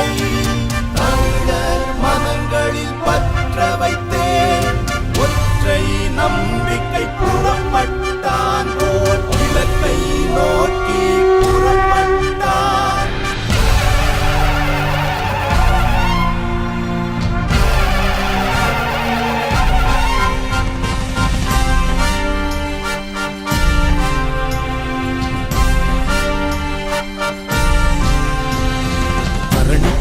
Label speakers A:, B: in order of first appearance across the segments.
A: தந்தை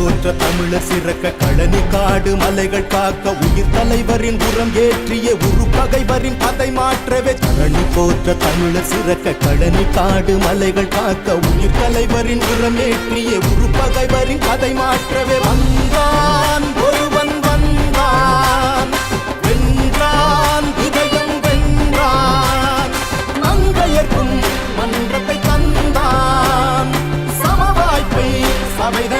A: போற்ற தமிழர் சிறக்க களனி காடு மலைகள் காக்க உயிர் தலைவரின் உரம் ஏற்றிய உரு பகைவரின் பதை மாற்றவே. தரணி போற்ற தமிழர் சிறக்க களனி காடு மலைகள் காக்க உயிர் தலைவரின் உரம் ஏற்றிய உரு பகைவரின் பதை மாற்றவே. வந்தான் ஒருவன் வந்தான் வென்றான் இதயம் வென்றான். மங்கையர்க்கும் மன்றத்தை தந்தான். சமவாய்ப்பை சபைதனில்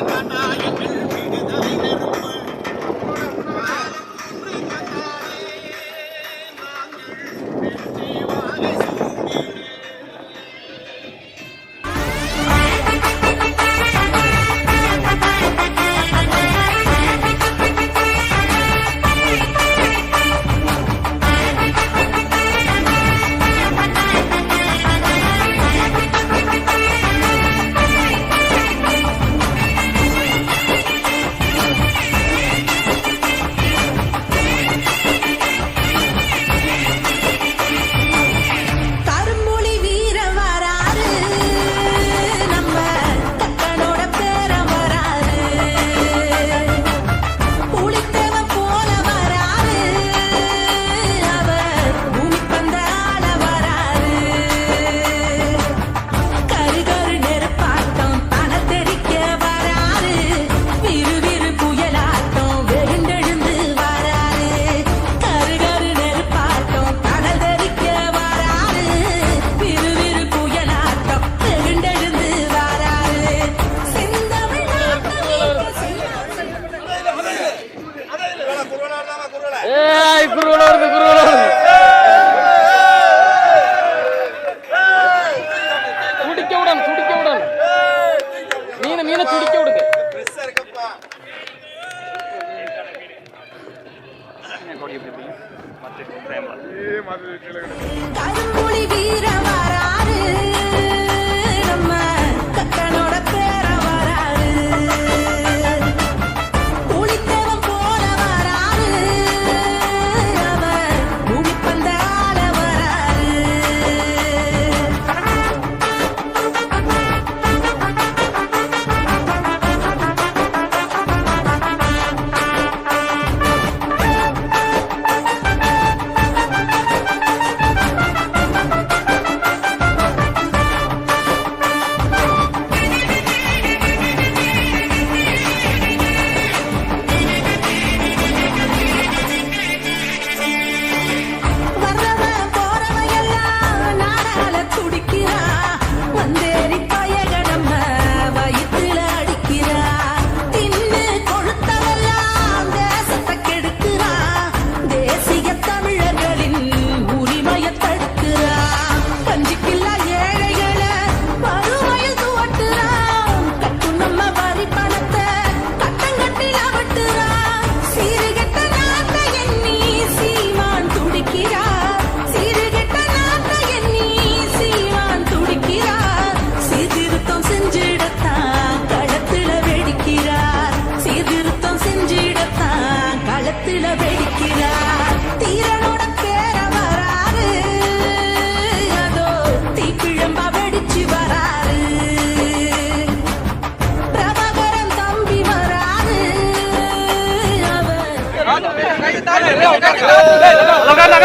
B: Guaraná.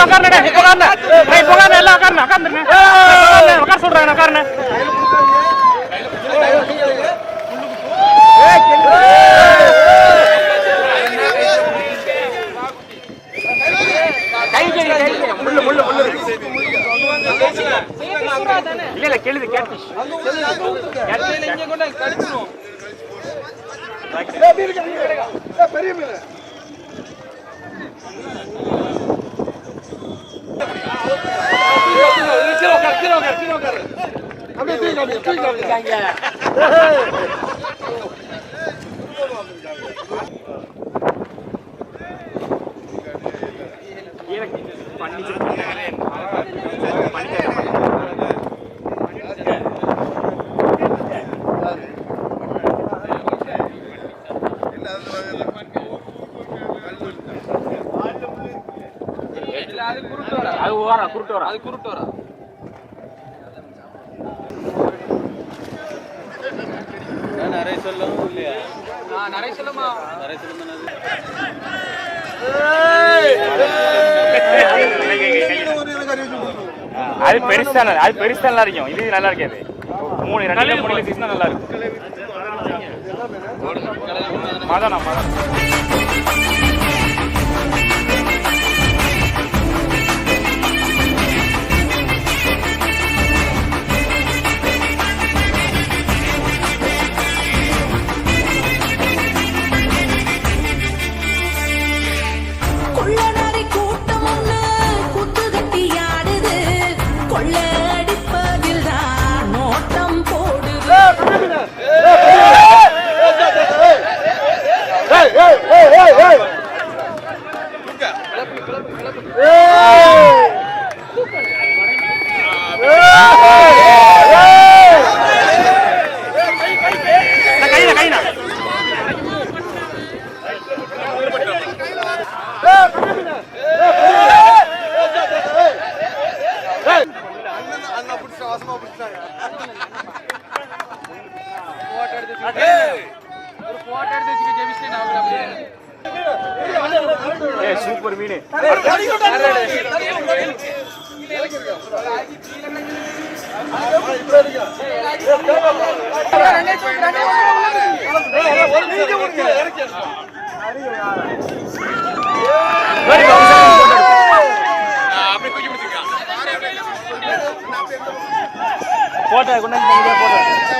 C: உட்காருங்க டேய், உட்காருங்க டேய், உட்காருங்க எல்லாம் உட்காருங்க உட்காருங்க உட்கார சொல்றாங்க முள்ளு இல்ல இல்ல கேளுது கேட்டு இங்க கொண்டு கடிச்சிரும் அது ஓரா குருட்டு வரா அது குருட்டு வரா நிறைய சொல்லுமா அது? பெருசா நல்ல- அது பெருசா நல்லா இருக்கும். இது நல்லா இருக்காது. மூணு ரெண்டு மூணு பீஸ் நல்லா இருக்கும். மதனா மதனா சூப்பர் மீன் போட்டா கொண்டாந்து போட்டா.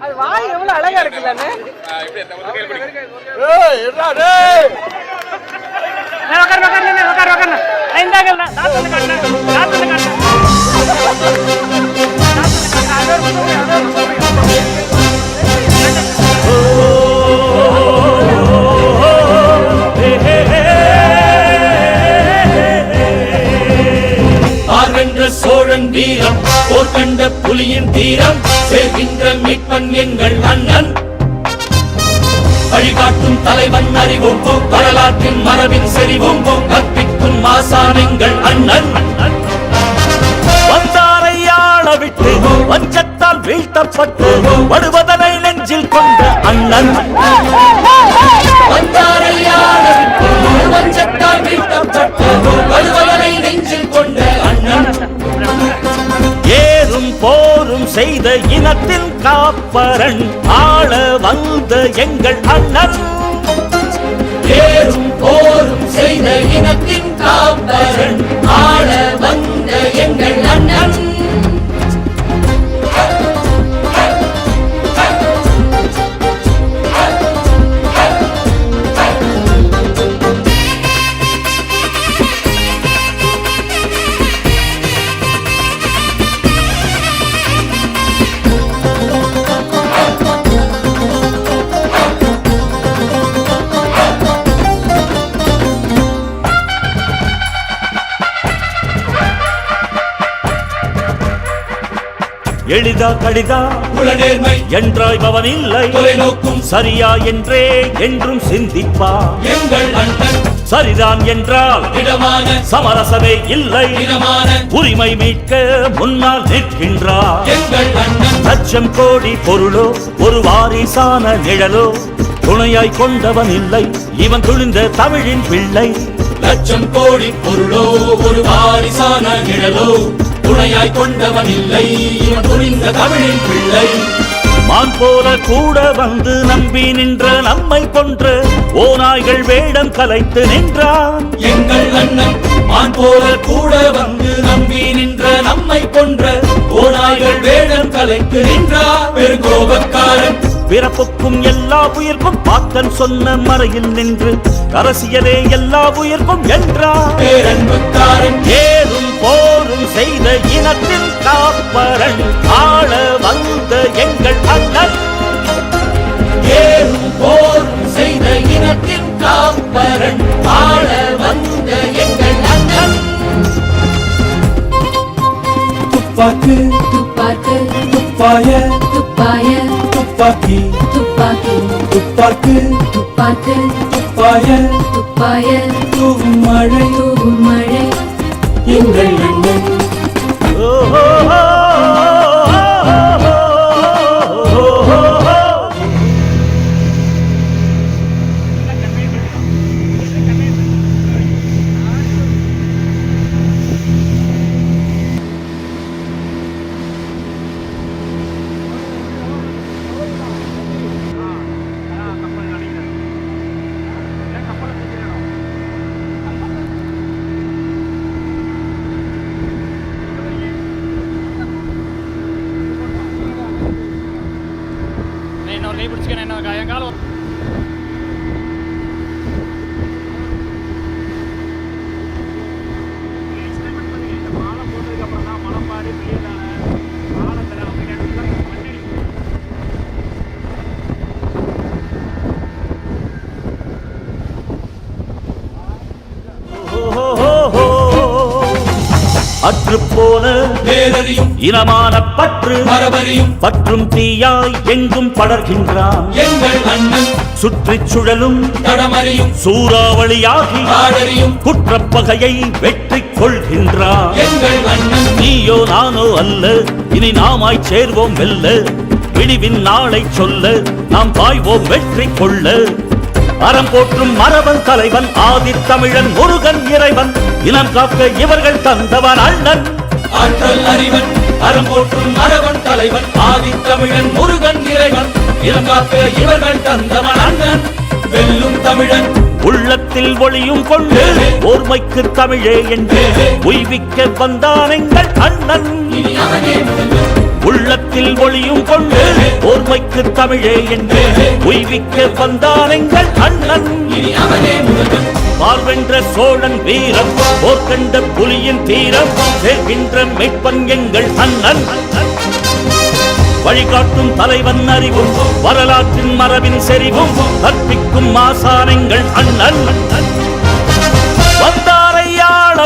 D: அது வாய் எவ்வளவு அழகா இருக்குல்லண்ணே
C: உட்காரு உட்காரு உட்காரு உட்காரு இந்தாங்க நாத்து வந்து காட்டுறேன் நாத்து காட்டுறேன்
E: புலியின் தீரம் சேர்கின்ற மீட்பன் எங்கள் அண்ணன். வழிகாட்டும் தலைவன் அறிவும் வரலாற்றின் மரபின் செறிவும் கற்பிக்கும் மாசான் எங்கள் அண்ணன்.
F: விட்டு வஞ்சத்தால் வீழ்த்தப்பட்டு வருவதனை நெஞ்சில் கொண்ட அண்ணன். செய்த இனத்தின் காப்பரன் ஆள வந்த எங்கள் அண்ணன்.
E: ஏறும் போரும் செய்த இனத்தின் காப்பரன் ஆள வந்த எங்கள்
F: எளிதா கடிதா
E: உளநேர்மை
F: என்றாய் பவன் இல்லை
E: தொலைநோக்கும்
F: சரியா என்றே என்றும் சிந்திப்பா.
E: எங்கள் அண்ணன்
F: சரிதான் என்றால்
E: இடமான
F: சமரசமே இல்லை. உரிமை மீட்க முன்னால் நிற்கின்றார்
E: எங்கள் அண்ணன்
F: லட்சம் கோடி பொருளோ ஒரு வாரிசான நிழலோ துணையாய் கொண்டவன் இல்லை. இவன் துணிந்த தமிழின் பிள்ளை.
E: லட்சம் கோடி பொருளோ ஒரு வாரிசான நிழலோ துணையாய் கொண்டவன் இல்லை. இவன் துணிந்த தமிழின் பிள்ளை.
F: மான் போல கூட வந்து நம்பி நின்ற நம்மை கொன்ற ஓநாய்கள் வேடம் கலைத்து நின்றான்.
E: எங்கள் அண்ணன் மான் போல கூட வந்து நம்பி நின்ற நம்மை கொன்ற ஓநாய்கள் வேடம் கலைத்து நின்றார் பெருங்கோபக்காரன்.
F: பிறப்புக்கும் எல்லா உயிர்க்கும் பாக்கன் சொன்ன மறையில் நின்று அரசியலே எல்லா உயிர்க்கும் என்றார்
E: பேரன்புக்காரன்.
F: ஏறும் போரும் செய்த இனத்தின் காப்பரன் ஆள வந்த எங்கள் அண்ணன்.
E: ஏறும் போரும் செய்த இனத்தின் காப்பரன் ஆள வந்த எங்கள் அண்ணன்.
G: துப்பாக்கு
B: துப்பாக்கு
G: துப்பாய
B: துப்பாய
G: துப்பாக்கி
B: துப்பாக்கி
G: துப்பாக்கு
B: துப்பாக்கு
G: துப்பாய
B: துப்பாய
G: தூவும் மழை
B: தூவும் மழை
G: எங்கள் அண்ணன்
F: ஓ,
D: கை
F: பிடிச்சிக்கணும் என்ன
E: கையங்காலம்
F: இனமான பற்று
E: மரபறியும்
F: பற்றும் தீயாய் எங்கும் படர்கின்றான்.
E: எங்கள் அண்ணன்
F: சுற்றிச் சுழலும்
E: தடமறியும்
F: சூறாவளியாகி
E: ஆடறியும்
F: குற்றப்பகையை வெற்றி கொள்கின்றான்.
E: எங்கள் அண்ணன்
F: நீயோ நானோ அல்ல இனி நாமாய் சேர்வோம் வெல்ல விடிவின் நாளை சொல்ல நாம் பாய்வோம் வெற்றி கொள்ள. அறம் போற்றும் மரபன் தலைவன் ஆதித்தமிழன் முருகன் இறைவன். இனம் காக்க இவர்கள் தந்தவன் அண்ணன்
E: ஆற்றல் அறிவன் அறம் போற்றும் மரவன் தலைவன் ஆதித்தமிழன் முருகன் இறைவன். இளங்காக்க இவர்கள் தந்தவன் அண்ணன் வெல்லும் தமிழன்.
F: உள்ளத்தில் ஒளியும் கொண்டு ஓர்மைக்கு தமிழே என்று உய்விக்க வந்தான் எங்கள் அண்ணன். உள்ளத்தில் ஒளியும் கொண்டு ஓர்மைக்கு தமிழே என்று உய்விக்க வந்தான் எங்கள் அண்ணன். பார்வென்ற சோழன் வீரம் போர்க்கண்ட புலியின் தீரம் சேர்கின்ற மெய்ப்பன் எங்கள் அண்ணன். வழிகாட்டும் தலைவன் அறிவும் வரலாற்றின் மரபின் செறிவும் கற்பிக்கும் மாசானங்கள் அண்ணன். வந்தாரை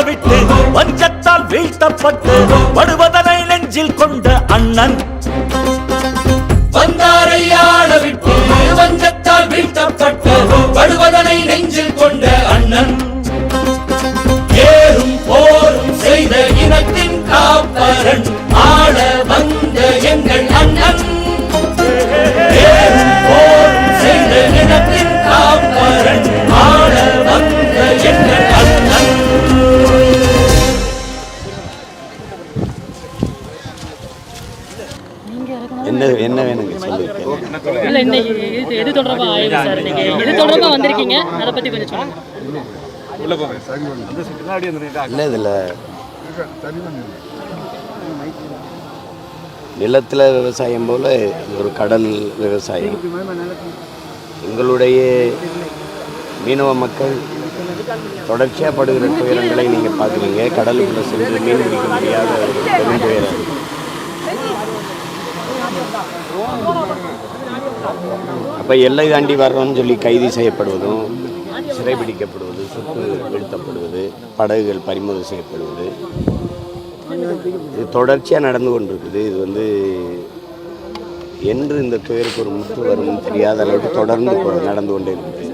F: விட்டு வஞ்சத்தால் வீழ்த்தப்பட்டு படுவதனை நெஞ்சில் கொண்ட அண்ணன்.
E: வந்தாரை விட்டு வஞ்சத்தால் வீழ்த்தப்பட்டு
H: தொடர்பா வந்திருக்கீங்க. அதை பத்தி கொஞ்சம் சொல்லுங்க.
I: இல்லை இதில் நிலத்தில் விவசாயம் போல ஒரு கடல் விவசாயம். எங்களுடைய மீனவ மக்கள் தொடர்ச்சியாக படுகிற துயரங்களை நீங்கள் பார்க்குறீங்க. கடலுக்குள்ளே சென்று மீன் பிடிக்க முடியாத ஒரு பெருந்துயரம் அப்போ எல்லை தாண்டி வர்றோம்னு சொல்லி கைது செய்யப்படுவதும் சிறைபிடிக்கப்படுவது சுட்டு வீழ்த்தப்படுவது படகுகள் பறிமுதல் செய்யப்படுவது இது தொடர்ச்சியாக நடந்து கொண்டிருக்குது. இது வந்து என்று இந்த துயருக்கு ஒரு முற்று வரும்னு தெரியாத அளவுக்கு தொடர்ந்து நடந்து கொண்டே இருக்குது.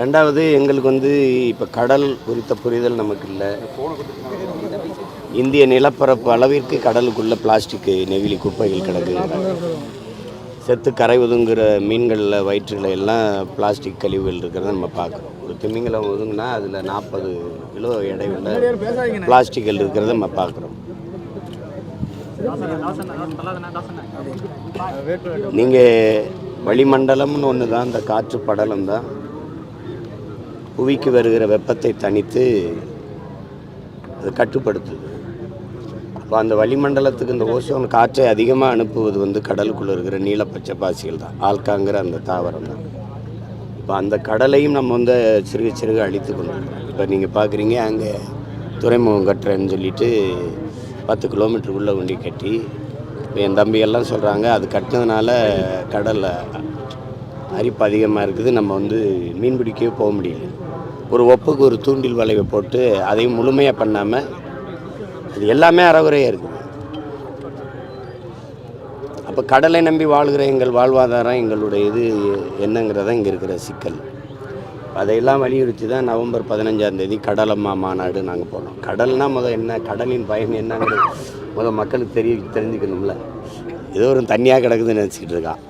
I: ரெண்டாவது எங்களுக்கு வந்து இப்போ கடல் குறித்த புரிதல் நமக்கு இல்லை. இந்திய நிலப்பரப்பு அளவிற்கு கடலுக்குள்ள பிளாஸ்டிக் நெகிழி குப்பைகள் கிடக்குது. செத்து கரை ஒதுங்குற மீன்களில் வயிற்றுல எல்லாம் பிளாஸ்டிக் கழிவுகள் இருக்கிறத நம்ம பார்க்குறோம். ஒரு திமிங்கலம் ஒதுங்கினா அதில் நாற்பது கிலோ எடையுள்ள பிளாஸ்டிக்கள் இருக்கிறத நம்ம பார்க்குறோம். நீங்கள் வளிமண்டலம்னு ஒன்று தான் இந்த காற்று படலம் தான். புவிக்கு வருகிற வெப்பத்தை தனித்து அது கட்டுப்படுத்துது. இப்போ அந்த வளிமண்டலத்துக்கு இந்த ஓசோன் காற்றை அதிகமாக அனுப்புவது வந்து கடலுக்குள்ளே இருக்கிற நீலப்பச்சை பாசிகள் தான். ஆல்காங்கிற அந்த தாவரம் தான். இப்போ அந்த கடலையும் நம்ம வந்து சிறுக சிறுக அழித்து கொண்டு இப்போ நீங்கள் பார்க்குறீங்க அங்கே துறைமுகம் கட்டுறேன்னு சொல்லிட்டு பத்து கிலோமீட்டருக்குள்ளே வண்டி கட்டி இப்போ என் தம்பியெல்லாம் சொல்கிறாங்க அது கட்டினதுனால கடலில் அரிப்பு அதிகமாக இருக்குது நம்ம வந்து மீன் பிடிக்கவே போக முடியல. ஒரு ஒப்புக்கு ஒரு தூண்டில் வளைவை போட்டு அதையும் முழுமையாக பண்ணாமல் இது எல்லாமே அறகுறையாக இருக்குது. அப்போ கடலை நம்பி வாழ்கிற எங்கள் வாழ்வாதாரம் எங்களுடைய இது என்னங்கிறத இங்கே இருக்கிற சிக்கல். அதையெல்லாம் வலியுறுத்தி தான் நவம்பர் பதினஞ்சாம் தேதி கடலம்மா மாநாடு நாங்கள் போனோம். கடல்னா முதல் என்ன கடலின் பயன் என்னங்கிறது முதல் மக்களுக்கு தெரிய தெரிஞ்சுக்கணும்ல. ஏதோ ஒரு தண்ணியாக கிடக்குதுன்னு நினச்சிக்கிட்டு இருக்கான்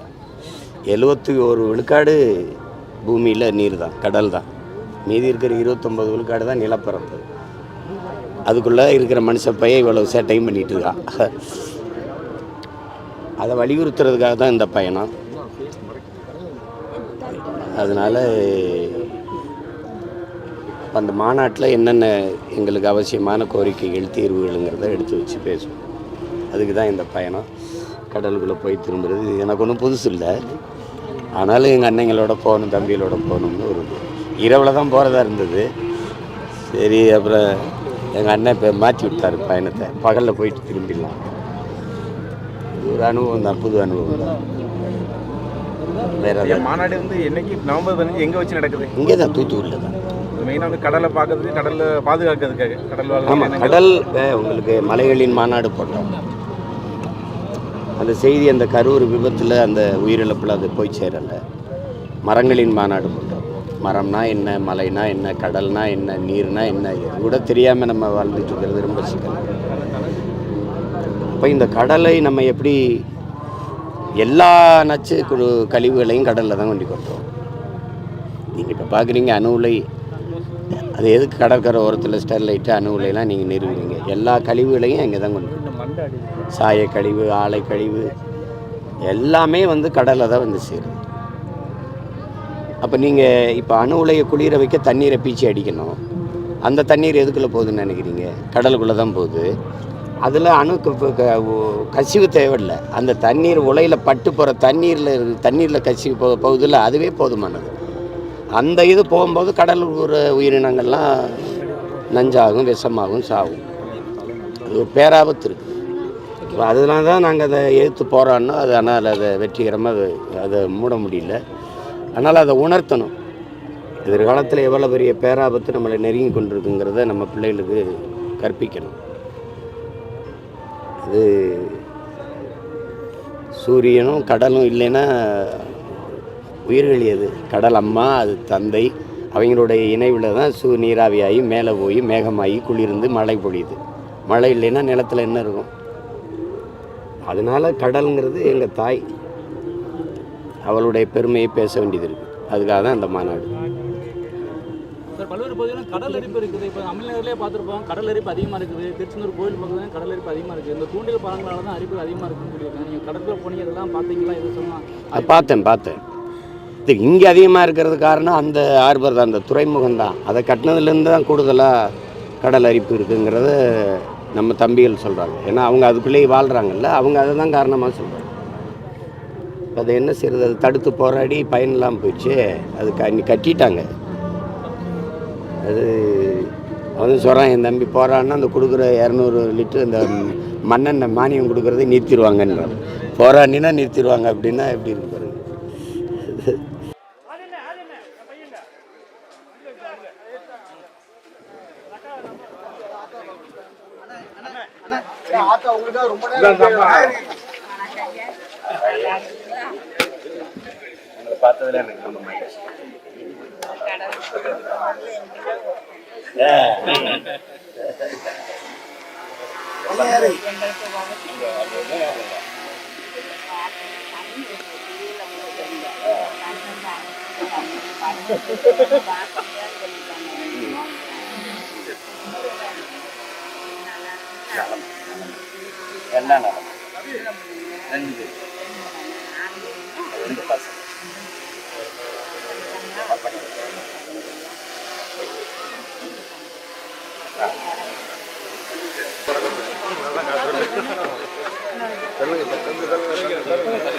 I: எழுபத்தி ஒரு விழுக்காடு பூமியில் நீர் தான் கடல் தான். மீதி இருக்கிற இருபத்தொம்பது விழுக்காடு தான் நிலப்பரப்பு. அதுக்குள்ளே இருக்கிற மனுஷன் பையன் இவ்வளோ சேட்டையும் பண்ணிகிட்டு இருக்கான். அதை வலியுறுத்துறதுக்காக தான் இந்த பயணம். அதனால் அந்த மாநாட்டில் என்னென்ன எங்களுக்கு அவசியமான கோரிக்கைகள் தீர்வுகளுங்கிறத எடுத்து வச்சு பேசுவோம். அதுக்கு தான் இந்த பயணம். கடலுக்குள்ளே போய் திரும்புறது. எனக்கு ஒன்றும் புதுசு இல்லை. ஆனாலும் எங்கள் அன்னைங்களோட போகணும் தம்பிகளோட போகணும்னு ஒரு இரவில் தான் போகிறதா இருந்தது. சரி அப்புறம் எங்கள் அண்ணன் இப்போ மாற்றி விட்டார் பயணத்தை. பகலில் போயிட்டு திரும்பிடலாம். ஒரு அனுபவம் தான் புது அனுபவம் தான். வேற
J: மாநாடு வந்து என்னைக்கு? நவம்பர் பதினஞ்சு எங்கே வச்சு நடக்குது?
I: இங்கே தான் தூத்துக்குடியில் தான்.
J: மெயினாக வந்து கடலை பார்க்கறதுக்கு கடலில் பாதுகாக்கிறதுக்காக. கடல்
I: ஆமாம். கடல் உங்களுக்கு மலைகளின் மாநாடு போட்டோம். அந்த செய்தி அந்த கரூர் விபத்தில் அந்த உயிரிழப்பில் அது போய் சேரலை. மரங்களின் மாநாடு போட்டோம். மரம்னா என்ன மலைனா என்ன கடல்னா என்ன நீர்னா என்ன இது கூட தெரியாமல் நம்ம வாழ்ந்துட்டு இருக்கிறது ரொம்ப சிக்கல். அப்போ இந்த கடலை நம்ம எப்படி எல்லா நச்சு குழு கழிவுகளையும் கடலில் தான் கொண்டு கொட்டுறோம் நீங்கள் இப்போ பார்க்குறீங்க அணு உலை அது எதுக்கு கடற்கரை ஓரத்தில் ஸ்டெர்லைட்டு அணு உலையெல்லாம் நீங்கள் நிறுவுறீங்க எல்லா கழிவுகளையும் அங்கே தான் கொண்டு சாய கழிவு ஆலை கழிவு எல்லாமே வந்து கடலில் தான் வந்து சேருது. அப்போ நீங்கள் இப்போ அணு உலையை குளிர வைக்க தண்ணீரை பீச்சி அடிக்கணும். அந்த தண்ணீர் எதுக்குள்ளே போகுதுன்னு நினைக்கிறீங்க? கடலுக்குள்ளே தான் போகுது. அதில் அணுக்கு கசிவு தேவையில்லை. அந்த தண்ணீர் உலையில் பட்டு போகிற தண்ணீரில் தண்ணீரில் கசிவு போ போகுதில்ல அதுவே போதுமானது. அந்த இது போகும்போது கடல் உற உயிரினங்கள்லாம் நஞ்சாகும் விஷமாகும் சாகும். அது ஒரு பேராபத்து இருக்குது அதனால தான் நாங்கள் அதை எதிர்த்து போகிறோன்னோ அது ஆனால் அதை வெற்றிகரமாக அதை மூட முடியல. அதனால் அதை உணர்த்தணும். எதிர்காலத்தில் எவ்வளோ பெரிய பேராபத்து நம்மளை நெருங்கி கொண்டிருக்குங்கிறத நம்ம பிள்ளைகளுக்கு கற்பிக்கணும். அது சூரியனும் கடலும் இல்லைன்னா உயிர்கள் எது? கடல் அம்மா அது தந்தை. அவங்களுடைய இணைவில் தான் சூ நீராவியாகி மேலே போய் மேகமாகி குளிர்ந்து மழை பொழியுது. மழை இல்லைன்னா நிலத்தில் என்ன இருக்கும்? அதனால் கடலுங்கிறது எங்கள் தாய். அவளுடைய பெருமையை பேச வேண்டியது இருக்குது அதுக்காக தான் அந்த மாநாடு.
D: பல்வேறு பகுதிகளும் கடல் அரிப்பு இருக்குது. இப்போ தமிழ்நாட்டிலே பார்த்துருப்போம் கடல் அரிப்பு அதிகமாக இருக்குது. திருச்செந்தூர் கோயில் பக்கத்தில் கடல் அரிப்பு அதிகமாக இருக்குது. இந்த தூண்டில் பழங்களால தான் அரிப்பு அதிகமாக இருக்குன்னு சொல்லியிருக்காங்க. நீங்கள் கடற்கரை போனீங்க இதெல்லாம் பார்த்தீங்களா? இது சொன்னால்
I: அது பார்த்தேன் பார்த்தேன். இது இங்கே அதிகமாக இருக்கிறது காரணம் அந்த ஹார்பர் தான் அந்த துறைமுகம் தான். அதை கட்டினதுலேருந்து தான் கூடுதலாக கடல் அரிப்பு இருக்குங்கிறத நம்ம தம்பிகள் சொல்கிறாங்க ஏன்னா அவங்க அதுக்குள்ளேயே வாழ்கிறாங்கல்ல அவங்க அதை தான் காரணமாக சொல்கிறாங்க இப்போ அதை என்ன செய்யறது அது தடுத்து போராடி பயன் இல்லாமல் போயிடுச்சு அது கண்ணி கட்டிட்டாங்க அது அவன் சொல்கிறான் என் தம்பி போகிறான்னா அந்த கொடுக்குற இரநூறு லிட்டர் அந்த மண்ணெண்ணெய் மானியம் கொடுக்குறதை நிறுத்திடுவாங்கன்றான் போராடினா நிறுத்திடுவாங்க அப்படின்னா எப்படி இருக்கு பாருங்க உங்களை பார்த்ததுல எனக்கு ரொம்ப மகிழ்ச்சி. என்ன நடக்கும்? ரெண்டு. ரெண்டு பசங்க.
J: சொல்லுங்க